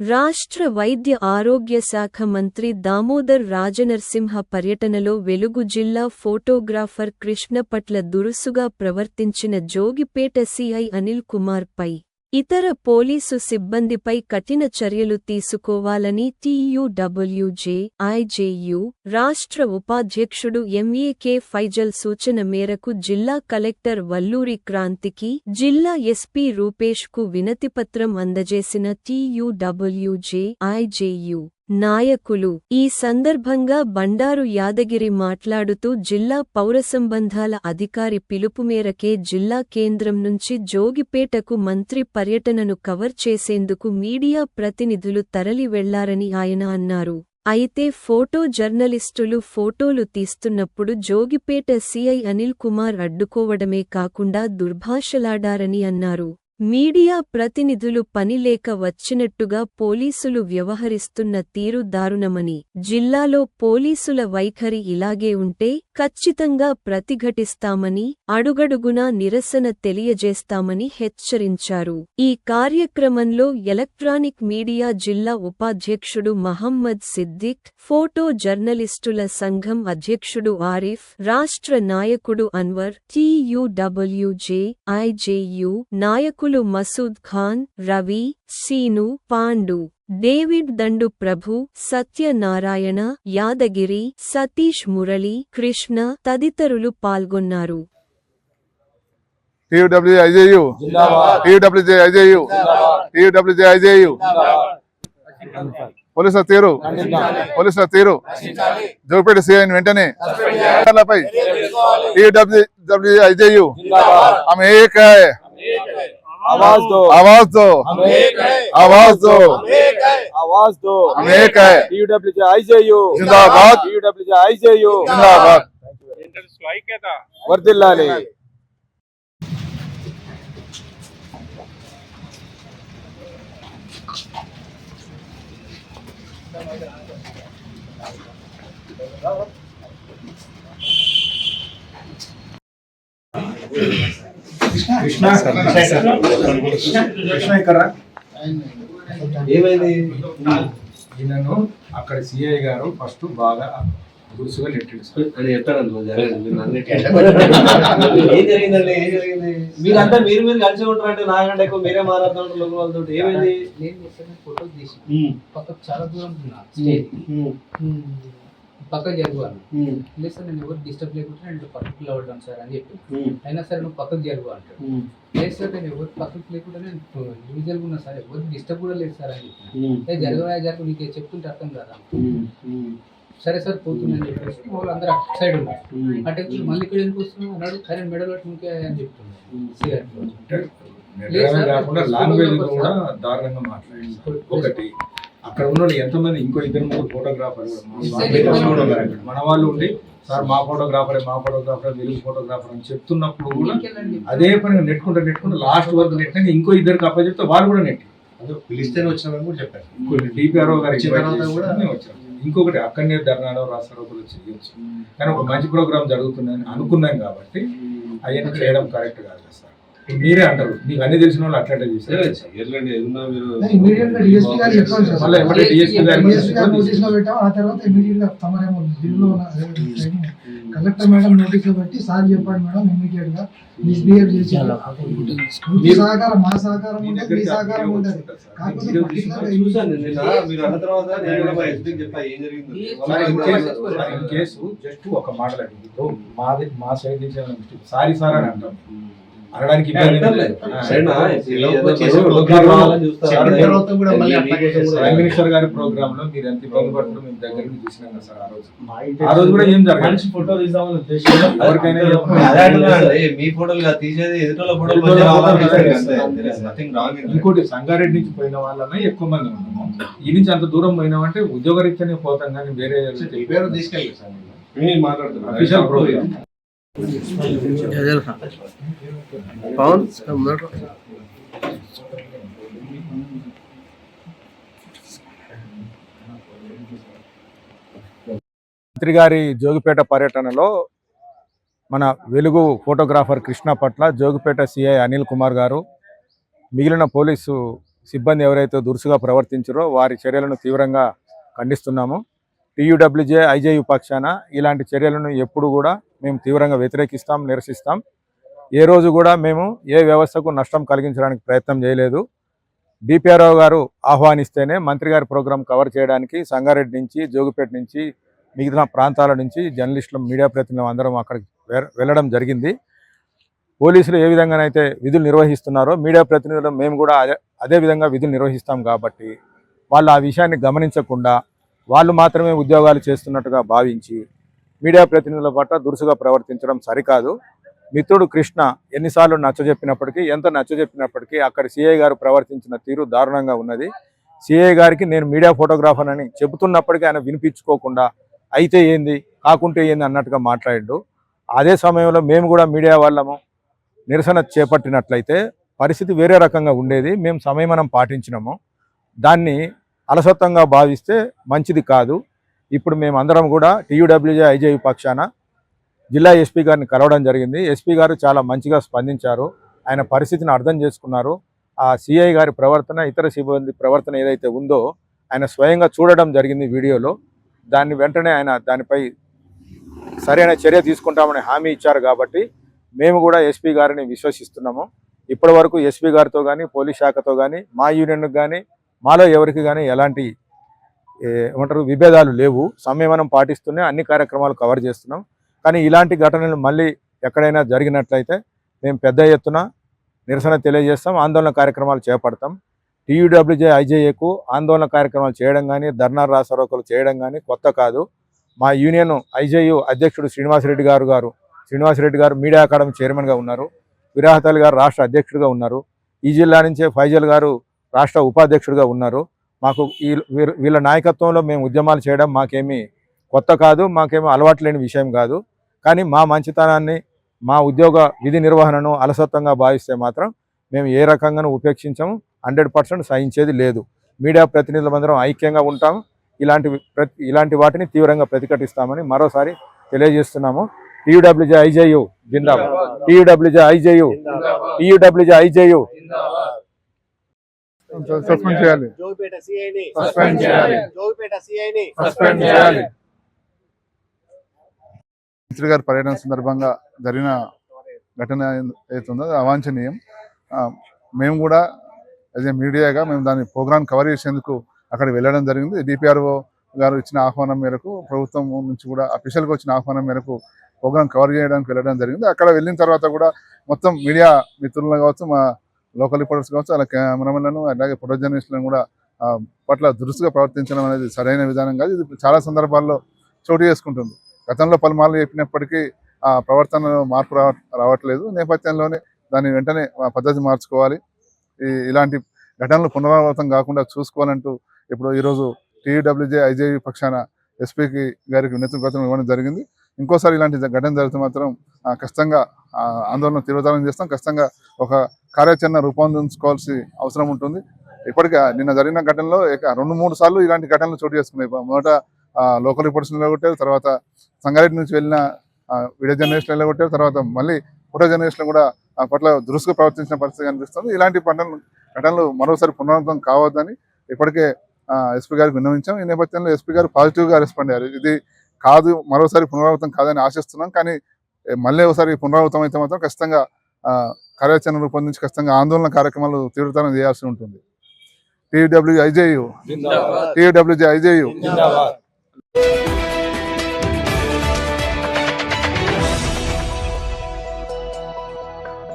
రాష్ట్ర వైద్య ఆరోగ్య శాఖ మంత్రి దామోదర్ రాజనర్సింహ పర్యటనలో వెలుగు జిల్లా ఫోటోగ్రాఫర్ కృష్ణపట్ల దురుసుగా ప్రవర్తించిన జోగిపేట సిఐ అనిల్ కుమార్ పై ఇతర పోలీసు సిబ్బందిపై కఠిన చర్యలు తీసుకోవాలని టీయూడబ్ల్యూజే ఐజేయు రాష్ట్ర ఉపాధ్యక్షుడు ఎంఏకే ఫైజల్ సూచన మేరకు జిల్లా కలెక్టర్ వల్లూరి క్రాంతికి జిల్లా ఎస్పీ రూపేష్కు వినతిపత్రం అందజేసిన టీయూడబ్ల్యూజే ఐజేయు. నాయకులు. ఈ సందర్భంగా బండారు యాదగిరి మాట్లాడుతూ జిల్లా పౌరసంబంధాల అధికారి పిలుపు మేరకే జిల్లా కేంద్రం నుంచి జోగిపేటకు మంత్రి పర్యటనను కవర్ చేసేందుకు మీడియా ప్రతినిధులు తరలి వెళ్ళారని ఆయన అన్నారు. అయితే ఫోటో జర్నలిస్టులు ఫోటోలు తీస్తున్నప్పుడు జోగిపేట సీఐ అనిల్ కుమార్ అడ్డుకోవడమే కాకుండా దుర్భాషలాడారని అన్నారు. మీడియా ప్రతినిధులు పనిలేక వచ్చినట్టుగా పోలీసులు వ్యవహరిస్తున్న తీరు దారుణమని. జిల్లాలో పోలీసుల వైఖరి ఇలాగే ఉంటే ఖచ్చితంగా ప్రతిఘటిస్తామని అడుగడుగునా నిరసన తెలియజేస్తామని హెచ్చరించారు. ఈ కార్యక్రమంలో ఎలక్ట్రానిక్ మీడియా జిల్లా ఉపాధ్యక్షుడు మహమ్మద్ సిద్దిక్ ఫోటో జర్నలిస్టుల సంఘం అధ్యక్షుడు ఆరిఫ్ రాష్ట్ర నాయకుడు అన్వర్ టీయూడబ్ల్యూజే ఐజేయు నాయకులు రాహులు మసూద్ ఖాన్ రవి సీను పాండు డేవిడ్ దండు ప్రభు సత్యనారాయణ యాదగిరి సతీష్ మురళి కృష్ణ తదితరులు పాల్గొన్నారు. పోలీసుల తీరు. పోలీసుల తీరు. జోపేట సీఐని వెంటనే ఈడబ్ల్యూ డబ్ల్యూ ఐజేయు. ఆమె ఏకాయ. आवाज दो आवाज दो हम एक है आवाज दो आवाज दो हम एक है टीयूडब्ल्यूजे आईजेयू जिंदाबाद। टीयूडब्ल्यूजे आईजेयू जिंदाबाद వర్దిల్లాలి కృష్ణ కృష్ణ ఇక్కడ ఏమైంది? ఈయనను అక్కడ సిఐ గారు ఫస్ట్ బాగా గురుసుగా జరిగింది? మీరు నన్ను ఏం జరిగిందండి? ఏం జరిగింది? మీరంతా మీరు మీరు కలిసి ఉంటారంటే నాకంటే ఎక్కువ మీరే మాట్లాడుతున్నారు లోకల్ వాళ్ళతో ఏమైంది? నేను ఫోటో తీసి పక్కకు చాలా దూరం జరుగువాను ఉమ్, లేదు సార్ నేను ఎవరు డిస్టర్బ్ లేకుండా నేను పక్కకు నిలబడ్డాను సార్ అని చెప్పి. అయినా సరే నువ్వు పక్కకు జరుగు అంటాడు. లేదు సార్ నేను ఎవరు పక్కకు లేకుండా నేను ఇండివిజువల్గా ఉన్నా సార్ ఎవరు డిస్టర్బ్ కూడా లేదు సార్ అని చెప్పి జరగవా జరుగు నీకు చెప్తుంటే అర్థం కదా? సరే సార్ పోతుందని చెప్పేసి వాళ్ళందరూ అటు సైడ్ ఉన్నారు. అటు వచ్చి మళ్ళీ ఇక్కడ ఎందుకు వస్తున్నావు అన్నాడు. సరే మెడల్ ఇంకే అని చెప్తున్నాడు. అంటే లాంగ్వేజ్ కూడా దారుణంగా మాట్లాడింది. ఒకటి అక్కడ ఉన్న వాళ్ళు ఎంతమంది? ఇంకో ఇద్దరు ముగ్గురు ఫోటోగ్రాఫర్ కూడా. మన వాళ్ళు ఉండి సార్ మా ఫోటోగ్రాఫరే మా ఫోటోగ్రాఫర్ వెలుగు ఫోటోగ్రాఫర్ అని చెప్తున్నప్పుడు కూడా అదే పని నెట్టుకుంటా నెట్టుకుంటా లాస్ట్ వరకు నెట్టినాక ఇంకో ఇద్దరికి అప్ప చెప్తే వాళ్ళు కూడా నెట్టి. అదే పిలిస్తేనే వచ్చినామని కూడా చెప్పారు. కొన్ని డిపిఆర్ఓ గారు వచ్చిన తర్వాత కూడా- వచ్చారు ఇంకొకటి అక్కడనే ధర్నాలో రాస్తారోకులు చేయొచ్చు. కానీ ఒక మంచి ప్రోగ్రామ్ జరుగుతుందని అనుకున్నాం కాబట్టి అవన్నీ చేయడం కరెక్ట్ కాదు కదా సార్. మీరే అంటారు. మీకు అన్ని తెలిసిన వాళ్ళు అట్లనే చేశారు. సరే, చెయ్యర్లేండి, ఏదున్నా మీరు ఇమీడియట్గా డిఎస్పీ గారు చెప్పాలి సార్. మళ్ళీ ఎమ్మటే డిఎస్పీ గారికి డిఎస్పీ గారు నోటీస్లో పెట్టాం ఆ తర్వాత ఇమీడియట్గా తమరేమో ఢిల్లీలో ఉన్న కలెక్టర్ మేడం నోటీస్లో పెట్టి సార్ చెప్పండి మేడం ఇమీడియట్గా మిస్బిహేవ్ చేసి మీ సహకారం మా సహకారం ఉంటుంది మీ సహకారం ఉంటుంది. కాకపోతే కేసు- జస్ట్ ఒక మాట మాది మా సైడ్ నుంచి. సారీ సార్ అని అంటాం. కూడా ప్రైమ్ మినిస్టర్ గారి ప్రోగ్రామ్లో మీరు ఎంత ఇబ్బంది పడుతుందో మేము దగ్గర నుంచి చూసినాం కదా సార్ ఆ రోజు. ఆ రోజు కూడా ఏం జరగదు? మనిషి ఫోటో తీద్దామని ఉద్దేశం మీ ఫోటోలు తీసేది ఎదుటి ఫోటోలు ఇంకోటి సంగారెడ్డి నుంచి పోయిన వాళ్ళమే ఎక్కువ మంది ఉన్నాము ఈ నుంచి అంత దూరం పోయినామంటే ఉద్యోగరీత్యానే పోతాం కానీ వేరే పేరు తీసుకెళ్ళి సార్ నేను. పవన్? మంత్రి గారి జోగిపేట పర్యటనలో మన వెలుగు ఫోటోగ్రాఫర్ కృష్ణ పట్ల జోగిపేట సిఐ అనిల్ కుమార్ గారు మిగిలిన పోలీసు సిబ్బంది ఎవరైతే దురుసుగా ప్రవర్తించారో వారి చర్యలను తీవ్రంగా ఖండిస్తున్నాము. టీయూడబ్ల్యూజే ఐజేయు పక్షాన ఇలాంటి చర్యలను ఎప్పుడు కూడా మేము తీవ్రంగా వ్యతిరేకిస్తాం నిరసిస్తాం. ఏ రోజు కూడా మేము ఏ వ్యవస్థకు నష్టం కలిగించడానికి ప్రయత్నం చేయలేదు. డిపిఆర్ఓ గారు ఆహ్వానిస్తేనే మంత్రి గారి ప్రోగ్రాం కవర్ చేయడానికి సంగారెడ్డి నుంచి జోగిపేట నుంచి మిగతా ప్రాంతాల నుంచి జర్నలిస్టులు మీడియా ప్రతినిధులు అందరం అక్కడికి వెళ్ళడం జరిగింది. పోలీసులు ఏ విధంగానైతే విధులు నిర్వహిస్తున్నారో మీడియా ప్రతినిధులు మేము కూడా అదే అదే విధంగా విధులు నిర్వహిస్తాం కాబట్టి వాళ్ళు ఆ విషయాన్ని గమనించకుండా వాళ్ళు మాత్రమే ఉద్యోగాలు చేస్తున్నట్టుగా భావించి మీడియా ప్రతినిధుల పట్ల దురుసుగా ప్రవర్తించడం సరికాదు. మిత్రుడు కృష్ణ ఎన్నిసార్లు నచ్చజెప్పినప్పటికీ ఎంత నచ్చజెప్పినప్పటికీ అక్కడ సిఐ గారు ప్రవర్తించిన తీరు దారుణంగా ఉన్నది. సిఐ గారికి నేను మీడియా ఫోటోగ్రాఫర్ అని చెబుతున్నప్పటికీ ఆయన వినిపించుకోకుండా అయితే ఏంది కాకుంటే ఏంది అన్నట్టుగా మాట్లాడిండు. అదే సమయంలో మేము కూడా మీడియా వాళ్ళము నిరసన చేపట్టినట్లయితే పరిస్థితి వేరే రకంగా ఉండేది. మేము సంయమనం పాటించినాము. దాన్ని అలసత్వంగా భావిస్తే మంచిది కాదు. ఇప్పుడు మేము అందరం కూడా టీయూడబ్ల్యూజే ఐజేయు పక్షాన జిల్లా ఎస్పీ గారిని కలవడం జరిగింది. ఎస్పీ గారు చాలా మంచిగా స్పందించారు. ఆయన పరిస్థితిని అర్థం చేసుకున్నారు. ఆ సిఐ గారి ప్రవర్తన ఇతర సిబ్బంది ప్రవర్తన ఏదైతే ఉందో ఆయన స్వయంగా చూడడం జరిగింది వీడియోలో. దాన్ని వెంటనే ఆయన దానిపై సరైన చర్య తీసుకుంటామని హామీ ఇచ్చారు కాబట్టి మేము కూడా ఎస్పీ గారిని విశ్వసిస్తున్నాము. ఇప్పటి వరకు ఎస్పీ గారితో కానీ పోలీస్ శాఖతో కానీ మా యూనియన్కి కానీ మాలో ఎవరికి కానీ ఎలాంటి ఏ, ఏమంటారు విభేదాలు లేవు. సంయమనం పాటిస్తూనే అన్ని కార్యక్రమాలు కవర్ చేస్తున్నాం. కానీ ఇలాంటి ఘటనలు మళ్ళీ ఎక్కడైనా జరిగినట్లయితే మేము పెద్ద ఎత్తున నిరసన తెలియజేస్తాం. ఆందోళన కార్యక్రమాలు చేపడతాం. టీయూడబ్ల్యూజే ఐజేఏకు ఆందోళన కార్యక్రమాలు చేయడం కానీ ధర్నా రాసరోకలు చేయడం కానీ కొత్త కాదు. మా యూనియన్ ఐజేయు అధ్యక్షుడు శ్రీనివాసరెడ్డి గారు గారు శ్రీనివాసరెడ్డి గారు మీడియా అకాడమీ చైర్మన్గా ఉన్నారు. విరాహతల్ గారు రాష్ట్ర అధ్యక్షుడిగా ఉన్నారు. ఈ జిల్లా నుంచే ఫైజల్ గారు రాష్ట్ర ఉపాధ్యక్షుడిగా ఉన్నారు. మాకు వీళ్ళ నాయకత్వంలో మేము ఉద్యమాలు చేయడం మాకేమీ కొత్త కాదు మాకేమీ అలవాటు లేని విషయం కాదు. కానీ మా మంచితనాన్ని మా ఉద్యోగ విధి నిర్వహణను అలసత్వంగా భావిస్తే మాత్రం మేము ఏ రకంగానూ ఉపేక్షించము హండ్రెడ్ పర్సెంట్ సహించేది లేదు. మీడియా ప్రతినిధులందరం ఐక్యంగా ఉంటాము ఇలాంటి ప్రతి ఇలాంటి వాటిని తీవ్రంగా ప్రతిఘటిస్తామని మరోసారి తెలియజేస్తున్నాము. టీయూడబ్ల్యూజే ఐజేయు జిందాబాద్. TUWJ IJU TUWJ IJU. Suspend చేయాలి. జోగిపేట సిఐని. సస్పెండ్ చేయాలి. జోగిపేట సిఐని. సస్పెండ్ చేయాలి. మంత్రి గారి పర్యటన సందర్భంగా జరిగిన ఘటన ఏతుందో అది అవాంఛనీయం. మేము కూడా యాజ్ ఏ మీడియాగా మేము దాని ప్రోగ్రామ్ కవర్ చేసేందుకు అక్కడికి వెళ్ళడం జరిగింది. డిపిఆర్ఓ గారు ఇచ్చిన ఆహ్వానం మేరకు ప్రభుత్వం నుంచి కూడా అఫీషియల్గా వచ్చిన ఆహ్వానం మేరకు ప్రోగ్రామ్ కవర్ చేయడానికి వెళ్ళడం జరిగింది. అక్కడ వెళ్ళిన తర్వాత కూడా మొత్తం మీడియా మిత్రులను కావచ్చు మా లోకల్ రిపోర్టర్స్ కావచ్చు అలా కెమెరామెన్లను అలాగే ఫోటో జర్నలిస్టులను కూడా పట్ల దురుసుగా ప్రవర్తించడం అనేది సరైన విధానం కాదు. ఇది చాలా సందర్భాల్లో చోటు చేసుకుంటుంది. గతంలో పలుమార్లు చెప్పినప్పటికీ ఆ ప్రవర్తనలో మార్పు రావ రావట్లేదు. నేపథ్యంలోనే దాన్ని వెంటనే పద్ధతి మార్చుకోవాలి. ఈ ఇలాంటి ఘటనలు పునరావృతం కాకుండా చూసుకోవాలంటూ ఇప్పుడు ఈరోజు టీయూడబ్ల్యూజే ఐజేవి పక్షాన ఎస్పీకి గారికి వినతి పత్రం ఇవ్వడం జరిగింది. ఇంకోసారి ఇలాంటి ఘటన జరిగితే మాత్రం ఖచ్చితంగా ఆందోళన తీవ్రతరం చేస్తాం. ఖచ్చితంగా ఒక కార్యాచరణ రూపొందించుకోవాల్సి అవసరం ఉంటుంది. ఇప్పటికే నిన్న జరిగిన ఘటనలో రెండు మూడు సార్లు ఇలాంటి ఘటనలు చోటు చేసుకున్నాయి. మొదట లోకల్ రిపోర్ట్స్ నిలగొట్టారు తర్వాత సంగారెడ్డి నుంచి వెళ్ళిన వీడియో జర్నలిస్టులు నిలగొట్టారు తర్వాత మళ్ళీ ఫోటో జర్నలిస్టులు కూడా ఆ పట్ల దురుసుగా ప్రవర్తించిన పరిస్థితి కనిపిస్తుంది. ఇలాంటి పంటలు ఘటనలు మరోసారి పునరావృతం కావద్దని ఇప్పటికే ఎస్పీ గారికి విన్నవించాం. ఈ నేపథ్యంలో ఎస్పీ గారు పాజిటివ్గా రెస్పాండ్ అయ్యారు. ఇది కాదు మరోసారి పునరావృతం కాదని ఆశిస్తున్నాం. కానీ మళ్ళీ ఒకసారి పునరావృతం అయితే మాత్రం ఖచ్చితంగా కార్యాచరణ రూపొందించి ఖచ్చితంగా ఆందోళన కార్యక్రమాలు తీవ్రతరం చేయాల్సి ఉంటుంది. TW IJU. TWJ IJU.